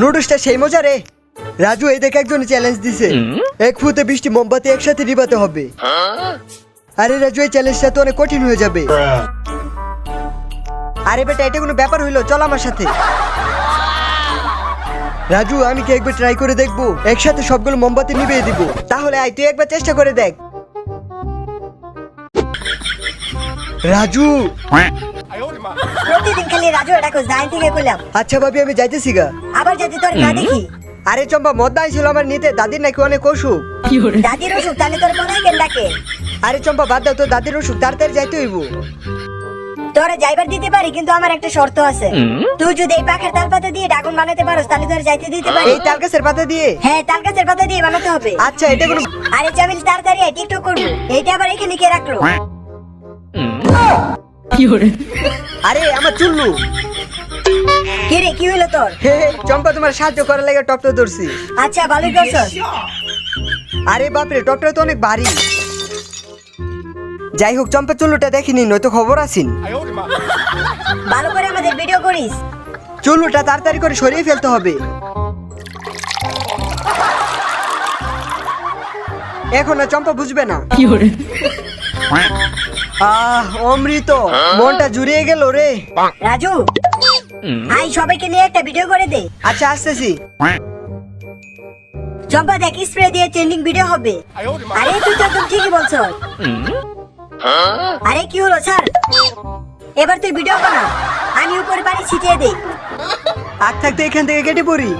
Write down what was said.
নুডলসটা সেই মজা রে। রাজু এই দেখে একজন চ্যালেঞ্জ দিছে। এক ফুতে বৃষ্টি মোমবাতি একসাথে নিবাতে হবে। আরে রাজু এই চ্যালেঞ্জটা তো অনেক কঠিন হয়ে যাবে। আরে বেটা এটা কোনো ব্যাপার হইল? চল আমার সাথে। রাজু আমি কি একবার ট্রাই করে দেখব? একসাথে সবগুলো মোমবাতি নিভিয়ে দিব। তাহলে আয় তুই একবার চেষ্টা করে দেখ। রাজু! প্রতিদিন রাজু এটা কই জাইন থেকে কইলাম। আচ্ছা ভাবি আমি যাইতেছি গা আবার যদি তোর না দেখি আরে চম্পা মদ্দা ছিল আমার নিতে দাদির নাকি অনেক অসুখ। দাদির অসুখ তাহলে তোর মনে কেন ডাকে? আরে চম্পা বাদ দাও তো দাদির অসুখ তাড়াতাড়ি যাইতে হইব। তোরে যাইবার দিতে পারি কিন্তু আমার একটা শর্ত আছে। তুই যদি এই পাখার তাল পাতা দিয়ে ডাগুন বানাতে পারোস তাহলে তোরে যাইতে দিতে পারি। এই তাল গাছের পাতা দিয়ে? হ্যাঁ তাল গাছের পাতা দিয়ে বানাতে হবে। আচ্ছা এটা কোনো আরে চামিল তাড়াতাড়ি টিকটক করব। এইটা আবার এখানে কে রাখল? আরে আমার চুল্লু। কি রে কি হলো তোর? হে হে, চম্পা তোমার সাহায্য করার লাগে টপটা ধরছি। আচ্ছা ভালোই করছস আরে বাপরে টপটা তো অনেক ভারী। যাই হোক চম্পা চুল্লুটা দেখিনি নয়তো খবর আছিন। ভালো করে আমাদের ভিডিও করিস। চুল্লুটা তাড়াতাড়ি করে সরিয়ে ফেলতে হবে। এখন না চম্পা বুঝবে না। আহ অমৃত মনটা জুড়িয়ে গেল রে। রাজু আই সবাইকে নিয়ে একটা ভিডিও করে দে। আচ্ছা আসতেছি। চম্পা দেখ স্প্রে দিয়ে ট্রেন্ডিং ভিডিও হবে। আরে তুই তো একদম ঠিকই বলছ। আরে কি হলো স্যার? এবার তুই ভিডিও বানা। আমি উপরে পানি ছিটিয়ে দেই আর থাকতে এখান থেকে কেটে পড়ি।